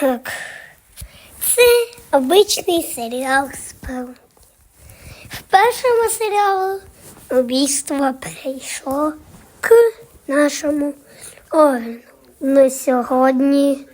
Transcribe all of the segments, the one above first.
Так. Це обичний серіал справді. В першому серіалу убійство перейшло к нашому органу. На сьогодні.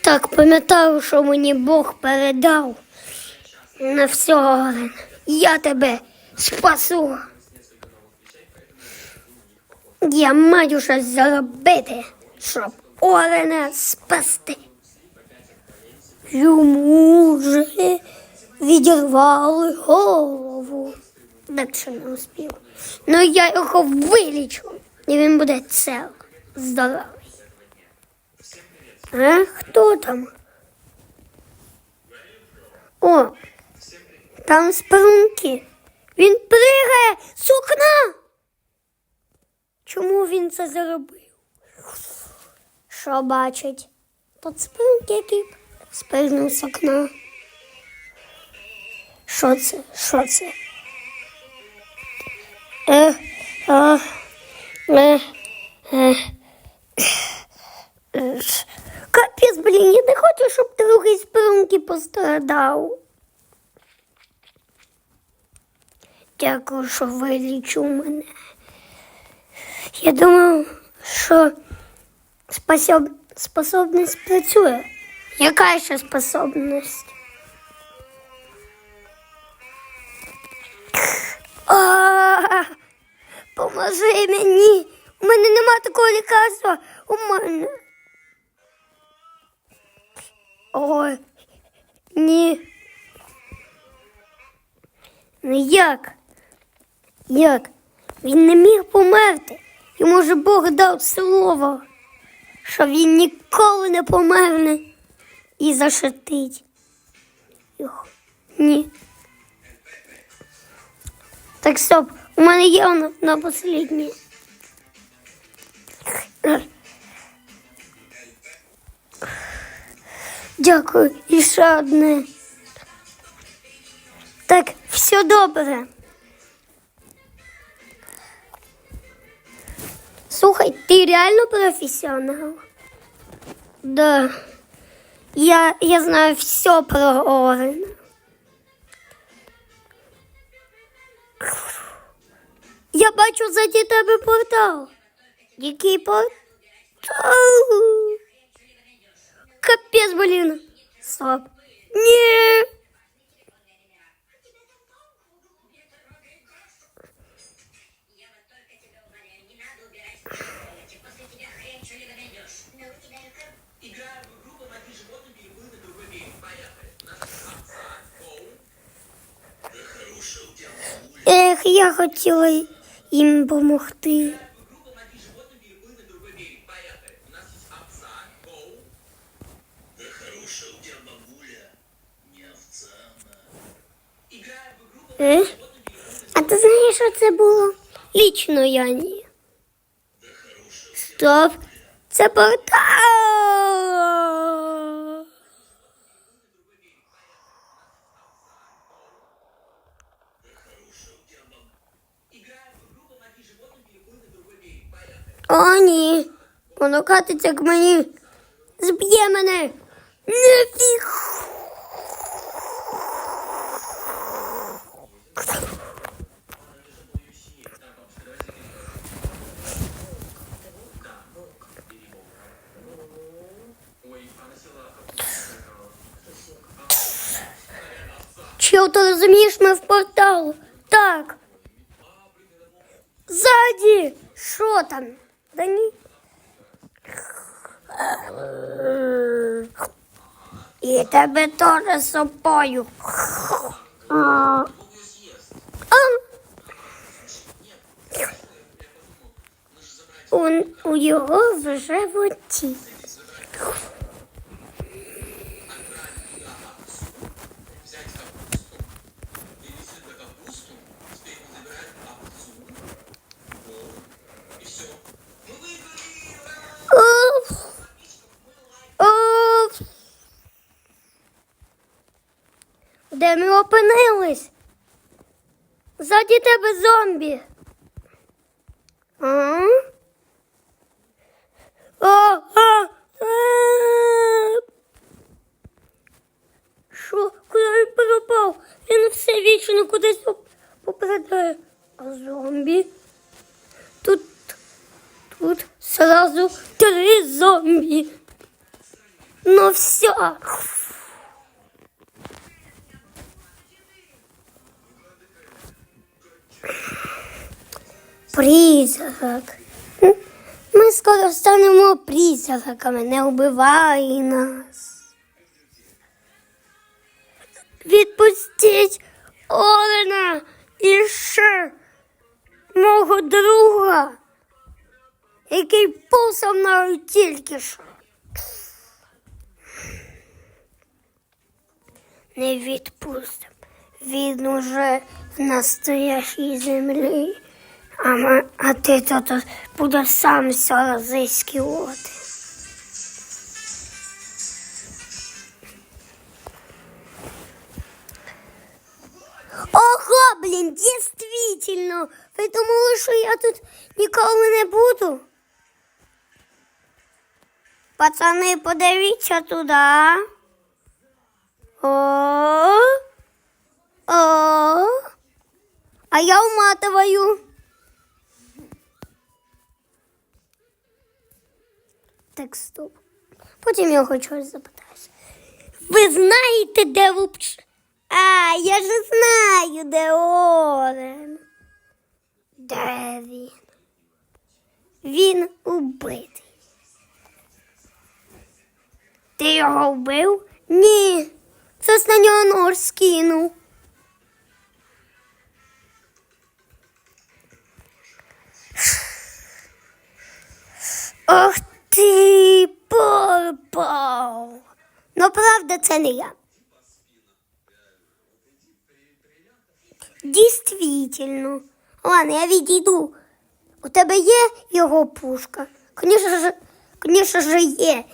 Так, пам'ятаю, що мені Бог передав на все орган. Я тебе спасу. Я маю щось зробити, щоб Орена спасти. Йому вже відірвали голову. Що не успів. Ну я його вилічу, і він буде цел, здоровий. А хто там? О, там спрунки. Він пригає з окна. Він це зробив? Що бачить? Спринг який спригнув з окна. Що це? Що це? Е, е, е, е, Капець, блін, я не хочу, щоб другий спрунки пострадав. Дякую, що вилічив мене. Я думаю, що способ... способність працює. Яка ще способність? Поможи мені. У мене нема такого лікарства. У мене. Ой. Ні. Ну як? Як? Він не міг померти. Йому ж Бог дав слово, що він ніколи не померне і зашатить. його. Ні. Так стоп, у мене є воно на посліднє. Дякую. І ще одне. Так, все добре. Слухай, ты реально профессионал? Да. Я, я знаю все про Орена. Я бачу заді тебе портал. Який портал? Капець, блін. Стоп. Ні. Я хотіла їм допомогти. Е? А ти знаєш, що це було? Лічно я ні. Стоп. Це портал. О, ні. Воно катиться к мені. Зб'є мене. Нафіг. Чел, ти розумієш, ми в портал. Так. Ззаді. Що там? Да ні. І тебе теж з собою. А. У, у його в животі. Ми опинились? Ззаді тебе зомбі. А? А, а, а. Що? Куди він пропав? Він все вічно кудись поп- попадає. А зомбі? Тут, тут сразу три зомбі. Ну все. Призрак. Ми скоро станемо призраками, не вбивай нас. Відпустіть Олена і ще мого друга, який со мною тільки що. Не відпустимо. Він уже в настоящій землі. А, ми, а ти тут будеш сам все розіскувати. Ого, блін, дійсно. Ви думали, що я тут ніколи не буду? Пацани, подивіться туди. О, о, а я уматываю. Так, стоп. Потім я хочу щось запитаюся. Ви знаєте, де лупч? А, я ж знаю, де Орен. Де він? Він убитий. Ти його вбив? Ні. Це на нього нож скинув. Ну, правда, це не я. Дійсно. Ладно, я відійду. У тебе є його пушка? Звісно ж, звісно ж є.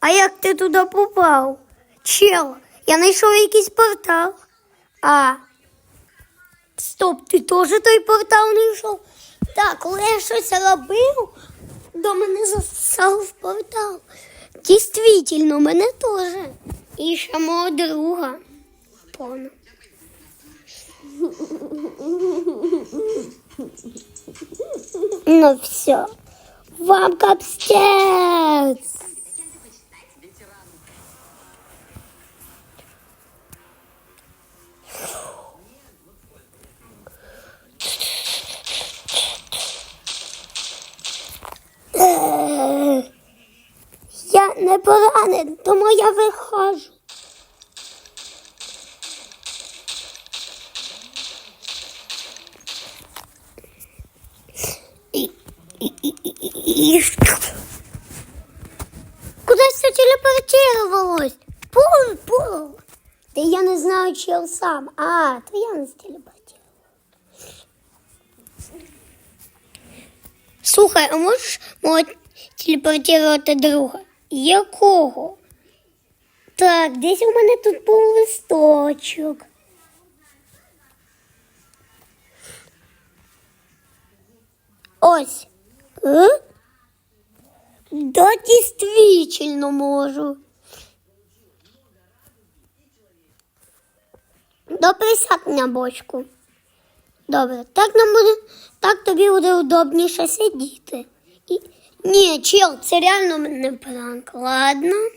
А як ти туди попав? Чел, я знайшов якийсь портал. А. Стоп, ти теж той портал знайшов? Так, коли я щось робив, до мене засав портал. Дійсно, мене теж. І ще мого друга. Понял. Ну все. Вам капстец. Е, Я не поранен, тому я виходжу. Кудись це телепортировалось? Пул, пул. Та я не знаю, чел сам. А, то я не телепортировал. Слухай, а можеш мого телепортувати друга? Якого? Так, десь у мене тут був листочок. Ось. Е? Да, дійсно можу. Да присядь на бочку. Добре, так нам буде, так тобі буде удобніше сидіти. І... Ні, чел, це реально не пранк. Ладно.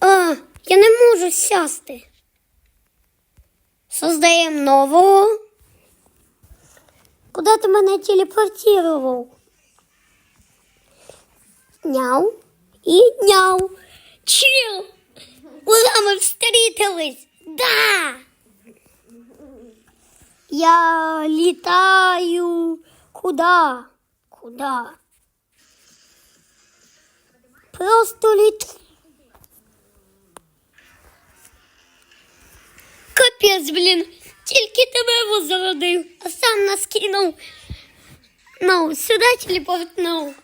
А, я не можу сясти. Создаємо нового. Куди ти мене телепортував? Няу і няу. Чил! Ура, ми встретились! Да! Я літаю. Куда? Куда? Просто літ. Капець, блін. Тільки тебе возродив, а сам нас кинув. Ну, сюди телепортнув.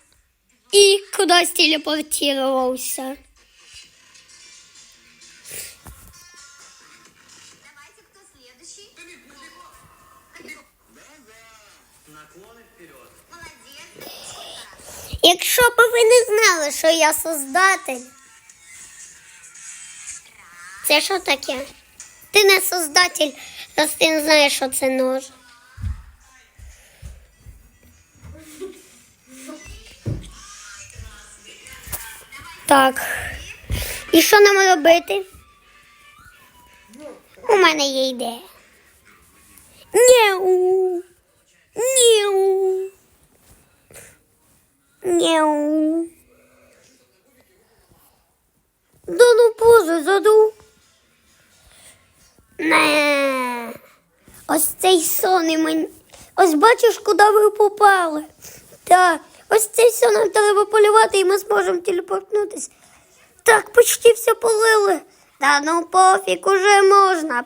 І кудись телепортувався. Якщо б ви не знали, що я создатель. Це що таке? Ти не создатель, раз ти не знаєш, що це нож. Так. І що нам робити? У мене є ідея. Ні. Няу. Няу. Да ну позу заду. Не. Ось цей сон і мені. Ось бачиш, куди ви попали. Так, ось цей сон нам треба полювати, і ми зможемо телепортнутися. Так, почти все полили. Та ну пофіг, уже можна.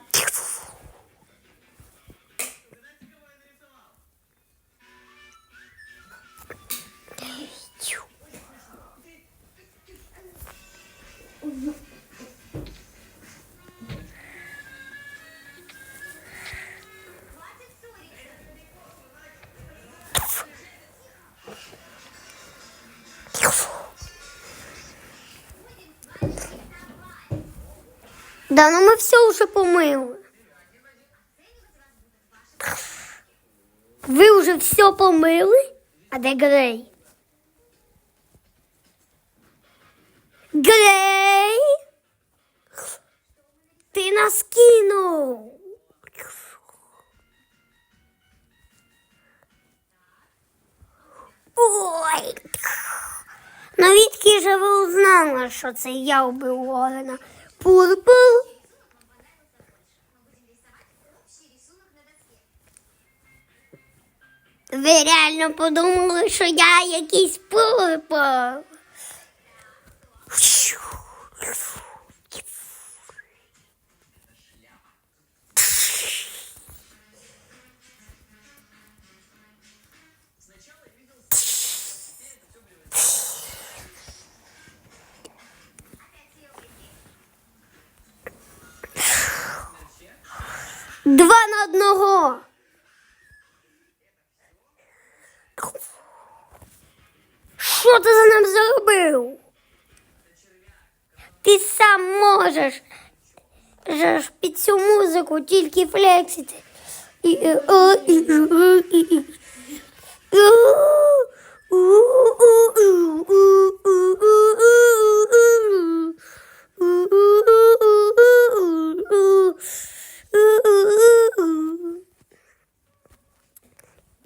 Да, ну ми все вже помили. Ви вже все помили? А де Грей? Грей? Ти нас кинув. Ой. Ну відки же ви узнали, що це я вбив Орена? Пурпур. Ви реально подумали, що я якийсь пурпур. У, у, у. У, у, у.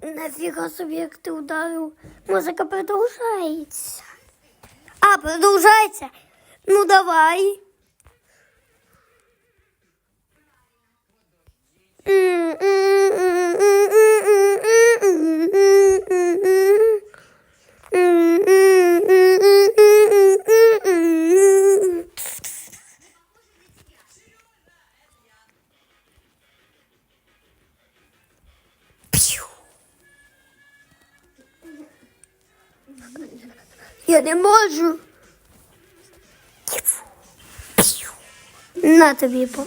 Нафіга собі, як ти ударив. Музика продовжається. А, продовжається? Ну давай. На тобі по.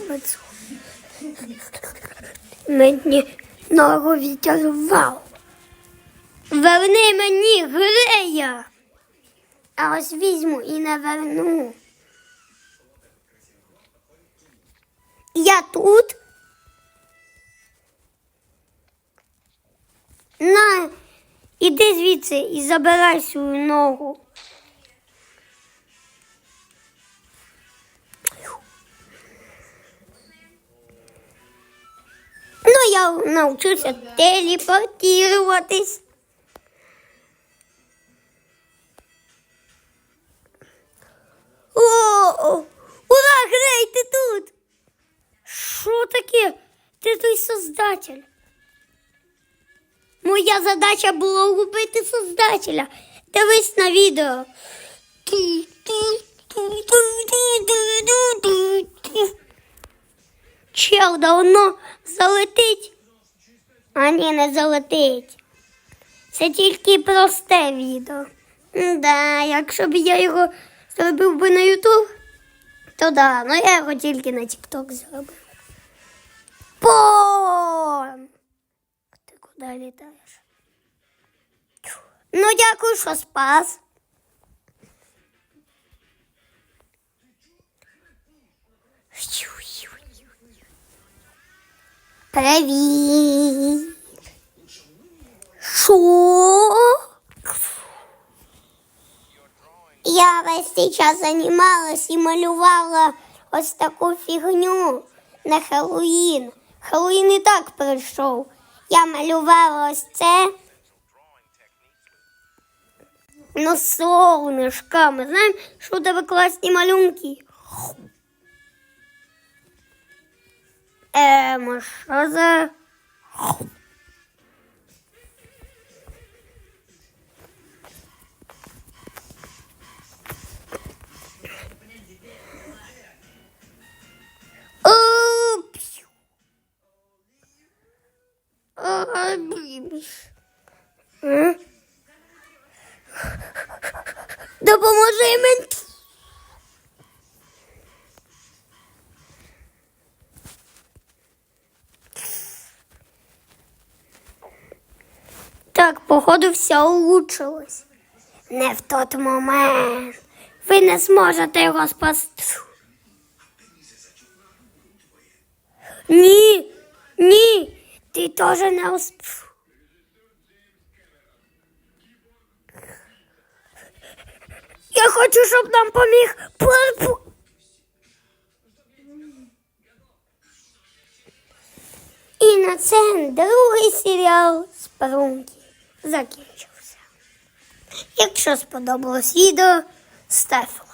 Мені ногу відірвав. Верни мені грея. А ось візьму і не верну. Я тут. На, іди звідси і забирай свою ногу. Я навчився телепортуватись. О, ура, Грей, ти тут. Що таке? Ти той создатель. Моя задача була убити создателя. Дивись на відео. Чел давно залетить, а ні, не залетить. Це тільки просте відео. Да, якщо б я його зробив би на Ютуб, то да, але я його тільки на Тікток зробив. Бом! Ти куди літаєш? Ну, дякую, що спас. Фью-фью. Привіт. Що? Я весь цей час займалась і малювала ось таку фігню на Хеллоуін. Хеллоуін і так прийшов. Я малювала ось це. Ну, солнышко, ми знаємо, що у тебе класні малюнки. Ем, що за... Допоможи мені. Так, походу, все улучшилось. Не в тот момент. Ви не зможете його спасти. Ні, ні, ти теж не успів. Я хочу, щоб нам поміг. І на це другий серіал Спрунки закінчився. Якщо сподобалось відео, став.